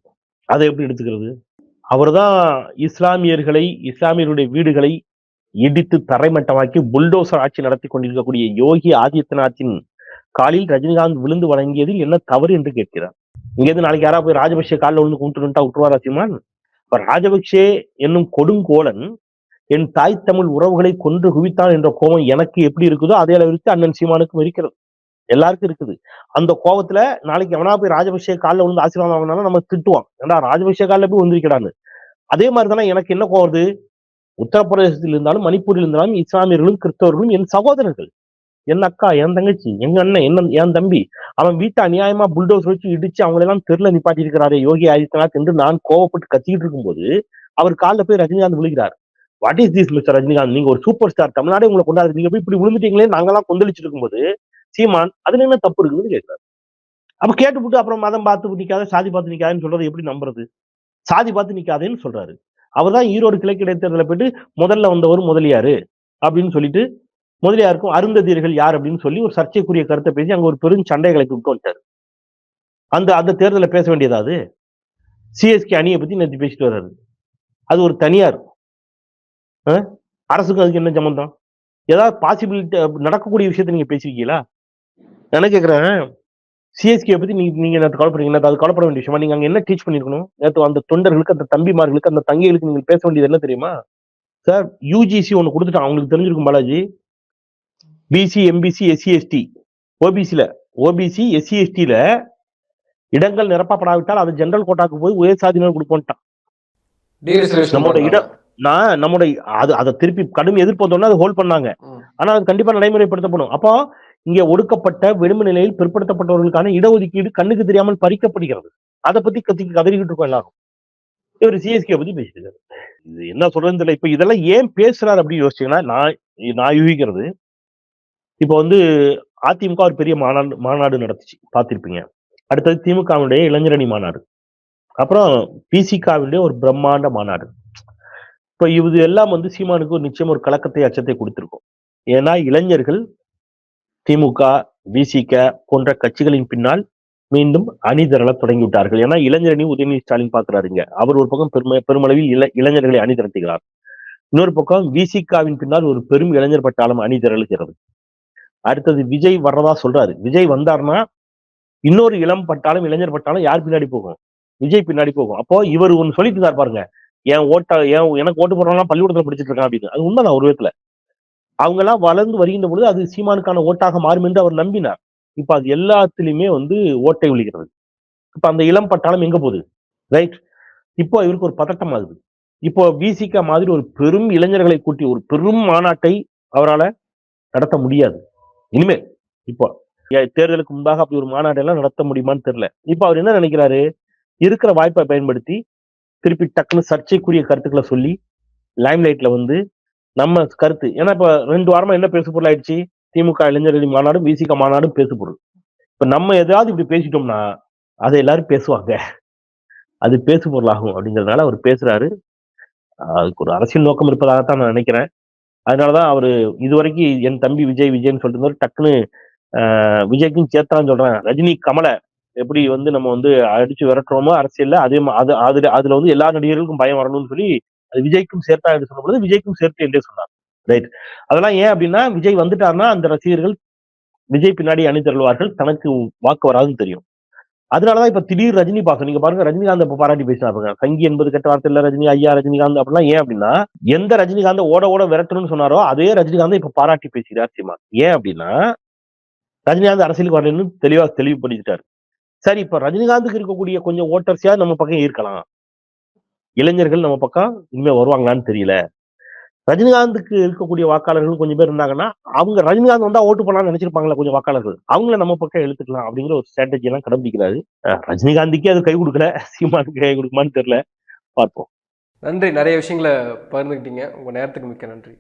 அதை எப்படி எடுத்துக்கிறது? அவர்தான் இஸ்லாமியர்களை இஸ்லாமியருடைய வீடுகளை இடித்து தரைமட்டமாக்கி புல்டோசர் ஆட்சி நடத்தி கொண்டிருக்கக்கூடிய யோகி ஆதித்யநாத்தின் காலில் ரஜினிகாந்த் விழுந்து வழங்கியதில் என்ன தவறு என்று கேட்கிறார். இங்கேருந்து நாளைக்கு யாரா போய் ராஜபக்சே காலில் விழுந்து கும்பிட்டு விட்டுருவாரா சீமான்? இப்ப ராஜபக்சே என்னும் கொடுங்கோலன் என் தாய் தமிழ் உறவுகளை கொன்று குவித்தான் என்ற கோபம் எனக்கு எப்படி இருக்குதோ அதே அளவிற்கு அண்ணன் சீமானுக்கும் இருக்கிறது. எல்லாருக்கும் இருக்குது. அந்த கோபத்துல நாளைக்கு எவனா போய் ராஜபக்சே காலில் விழுந்து ஆசீர்வாதம் ஆகணும்னா நம்ம திட்டுவான். ஏன்னா ராஜபக்சே காலில் போய் வந்திருக்கிறான்னு அதே மாதிரி தானே எனக்கு என்ன கோவது உத்தரப்பிரதேசத்தில் இருந்தாலும் மணிப்பூரில் இருந்தாலும் இஸ்லாமியர்களும் கிறிஸ்தவர்களும் என் சகோதரர்கள். என் அக்கா என் தங்கச்சி எங்க அண்ணன் என்ன என் தம்பி அவன் வீட்டை அநியாயமா புல்டோஸ் வச்சு இடிச்சு அவங்களெல்லாம் தெருல நிப்பாட்டி இருக்கிறாரே யோகி ஆதித்யநாத் என்று நான் கோவப்பட்டு கத்திக்கிட்டு இருக்கும்போது அவர் காலில் போய் Rajinikanth விழுகிறார். What is this mister Rajinikanth? நீங்க ஒரு சூப்பர் ஸ்டார் தமிழ்நாடே உங்களை கொண்டாடு நீங்க போய் இப்படி விழுந்துட்டீங்களே நாங்கெல்லாம் கொந்தளிச்சிட்டு இருக்கும்போது சீமான் அதுல என்ன தப்பு இருக்குதுன்னு கேட்கிறாரு. அப்ப கேட்டுவிட்டு அப்புறம் மதம் பார்த்து நிக்காத சாதி பார்த்து நிக்காதுன்னு சொல்றது எப்படி நம்புறது? சாதி பார்த்து நிக்காதேன்னு சொல்றாரு. அவர் தான் ஈரோடு கிழக்கு இடைத்தேர்தலில் போயிட்டு முதல்ல வந்தவர் முதலியார் அப்படின்னு சொல்லிட்டு முதலியாருக்கும் அருந்ததியர்கள் யார் அப்படின்னு சொல்லி ஒரு சர்ச்சைக்குரிய கருத்தை பேசி அங்கே ஒரு பெரும் சண்டைகளை விட்டு அந்த அந்த தேர்தலில் பேச வேண்டியதாவது சிஎஸ்கே அணியை பற்றி நேற்று பேசிட்டு வர்றாரு. அது ஒரு தனியார். அரசுக்கும் அதுக்கு என்ன சம்மந்தம் ஏதாவது பாசிபிலிட்டி நடக்கக்கூடிய விஷயத்த நீங்க பேசிருக்கீங்களா? நான் கேட்குறேன் சிஎஸ்கே பத்தி நீங்க நீங்க நேற்று கவலைப்படுறீங்க. அது கவலைப்பட வேண்டிய விஷயமா நீங்க அங்க என்ன டீச் பண்ணிருக்கணும்? நேற்று அந்த தொண்டர்களுக்கு அந்த தம்பிமார்களுக்கு அந்த தங்கைகளுக்கு நீங்க பேச வேண்டியது என்ன தெரியுமா? சார் யூஜிசி ஒன்னு கொடுத்துட்டான் அவங்களுக்கு தெரிஞ்சிருக்கும் Balaji. BC MBC SC ST OBC SC எஸ்டில இடங்கள் நிரப்பப்படாவிட்டால் அது ஜெனரல் கோட்டாக்கு போய் உயர் சாதியினர் கொடுப்போம்ட்டான் நம்மளோட இடம் நான் நம்முடைய அது அதை திருப்பி கடும் எதிர்ப்பு வந்தோடனே அதை ஹோல்ட் பண்ணாங்க. ஆனா அது கண்டிப்பா நடைமுறைப்படுத்தப்படும். அப்போ இங்க ஒடுக்கப்பட்ட விளிம்பு நிலையில் பிற்படுத்தப்பட்டவர்களுக்கான இடஒதுக்கீடு கண்ணுக்கு தெரியாமல் பறிக்கப்படுகிறது. அதை பத்தி கத்தி கதறிக்கிட்டு இருக்கோம் எல்லாரும். இவர் சிஎஸ்கே பத்தி பேசிட்டு இது என்ன சொல்றதுன்னு தெரியல. இப்ப இதெல்லாம் ஏன் பேசுறாரு அப்படின்னு யோசிச்சீங்கன்னா நான் நான் யூகிக்கிறது இப்போ வந்து அதிமுக ஒரு பெரிய மாநாடு மாநாடு நடத்துச்சு. பார்த்திருப்பீங்க. அடுத்தது திமுகவினுடைய இளைஞரணி மாநாடு. அப்புறம் பிசிகாவினுடைய ஒரு பிரம்மாண்ட மாநாடு. இப்ப இது எல்லாம் வந்து சீமானுக்கு ஒரு நிச்சயம் ஒரு கலக்கத்தை அச்சத்தை கொடுத்திருக்கும். ஏன்னா இளைஞர்கள் திமுக விசிக போன்ற கட்சிகளின் பின்னால் மீண்டும் அணி திரள ஏன்னா இளைஞரணி உதயநிதி ஸ்டாலின் பாக்குறாருங்க அவர் ஒரு பக்கம் பெரும பெருமளவில் இள இளைஞர்களை அணி திரட்டுகிறார் இன்னொரு பக்கம் விசிகாவின் பின்னால் ஒரு பெரும் இளைஞர் பட்டாளம் அணி திரளுகிறது அடுத்தது விஜய் வர்றதா சொல்றாரு. விஜய் வந்தார்னா இன்னொரு இளம் பட்டாலும் இளைஞர் பட்டாலும் யார் பின்னாடி போகும்? விஜய் பின்னாடி போகும். அப்போ இவர் ஒன்னு சொல்லிட்டு இருந்தார் பாருங்க. என் ஓட்ட என் எனக்கு ஓட்டு போடுறவங்க பள்ளிக்கூடத்துல படிச்சுட்டு இருக்கான் அப்படின்னு. அது உண்மைதான் ஒரு விதத்துல. அவங்க எல்லாம் வளர்ந்து வருகின்ற பொழுது அது சீமானுக்கான ஓட்டாக மாறும் என்று அவர் நம்பினார். இப்ப அது எல்லாத்துலயுமே வந்து ஓட்டை விழுகிறது இப்ப அந்த இளம் பட்டாளம் எங்க போகுது? ரைட் இப்போ இவருக்கு ஒரு பதட்டம் ஆகுது. இப்போ பிசிகா மாதிரி ஒரு பெரும் இளைஞர்களை கூட்டி ஒரு பெரும் மாநாட்டை அவரால நடத்த முடியாது. இனிமே இப்போ ஏ- தேர்தலுக்கு முன்பாக அப்படி ஒரு மாநாட்டெல்லாம் எல்லாம் நடத்த முடியுமான்னு தெரியல. இப்போ அவர் என்ன நினைக்கிறாரு? இருக்கிற வாய்ப்பை பயன்படுத்தி திருப்பி டக்குன்னு சர்ச்சைக்குரிய கருத்துக்களை சொல்லி லைம்லைட்ல வந்து நம்ம கருத்து. ஏன்னா இப்ப ரெண்டு வாரமா என்ன பேசு பொருள் ஆயிடுச்சு? திமுக இளைஞரணி மாநாடும் விசிக மாநாடும் பேசு பொருள். இப்ப நம்ம எதாவது இப்படி பேசிட்டோம்னா அதை எல்லாரும் பேசுவாங்க. அது பேசு பொருளாகும் அப்படிங்கிறதுனால அவர் பேசுறாரு. அதுக்கு ஒரு அரசியல் நோக்கம் இருப்பதாகத்தான் நான் நினைக்கிறேன். அதனாலதான் அவரு இதுவரைக்கும் என் தம்பி விஜய் விஜய்னு சொல்லிட்டு டக்குன்னு விஜய்க்கும் சேர்த்தான் சொல்றேன். ரஜினி கமலை எப்படி வந்து நம்ம வந்து அடிச்சு விரட்டுறோமோ அரசியல்ல அதே அது அதுல அதுல வந்து எல்லா நடிகர்களுக்கும் பயம் வரணும்னு சொல்லி அது விஜய்க்கும் சேர்த்தா என்று சொல்லும்போது பொழுது விஜய்க்கும் சேர்த்து என்றே சொன்னார். ரைட் அதெல்லாம் ஏன் அப்படின்னா விஜய் வந்துட்டாருன்னா அந்த ரசிகர்கள் விஜய் பின்னாடி அணி திரளுவார்கள் தனக்கு வாக்கு வராதுன்னு தெரியும். அதனாலதான் இப்ப திடீர் ரஜினி பாசம் நீங்க பாருங்க ரஜினிகாந்த் இப்ப பாராட்டி பேசினாருங்க சங்கி என்பது கெட்ட வார்த்தை இல்ல ரஜினி ஐயா ரஜினிகாந்த் அப்படிலாம் ஏன் அப்படின்னா எந்த ரஜினிகாந்த் ஓட ஓட விரட்டணும்னு சொன்னாரோ அதே ரஜினிகாந்த் இப்ப பாராட்டி பேசுகிறார் சீமா ஏன் அப்படின்னா ரஜினிகாந்த் அரசியலுக்கு வரலன்னு தெளிவா தெளிவுபடுத்திட்டாரு. சரி இப்ப ரஜினிகாந்துக்கு இருக்கக்கூடிய கொஞ்சம் ஓட்டர்ஸியா நம்ம பக்கம் இருக்கலாம் இளைஞர்கள் நம்ம பக்கம் இனிமே வருவாங்களான்னு தெரியல. ரஜினிகாந்துக்கு இருக்கக்கூடிய வாக்காளர்கள் கொஞ்சம் பேர் இருந்தாங்கன்னா அவங்க ரஜினிகாந்த் வந்தா ஓட்டு பண்ணலாம்னு நினைச்சிருப்பாங்களா கொஞ்சம் வாக்காளர்கள். அவங்கள நம்ம பக்கம் எடுத்துக்கலாம் அப்படிங்கிற ஒரு ஸ்ட்ராட்டஜி எல்லாம் கடைபிடிக்கிறாரு. ரஜினிகாந்துக்கே அது கை கொடுக்கல. சீமானுக்கு கை கொடுக்குமான்னு தெரியல. பார்ப்போம். நன்றி. நிறைய விஷயங்களை பகிர்ந்துக்கிட்டீங்க உங்க நேரத்துக்கு மிக்க நன்றி.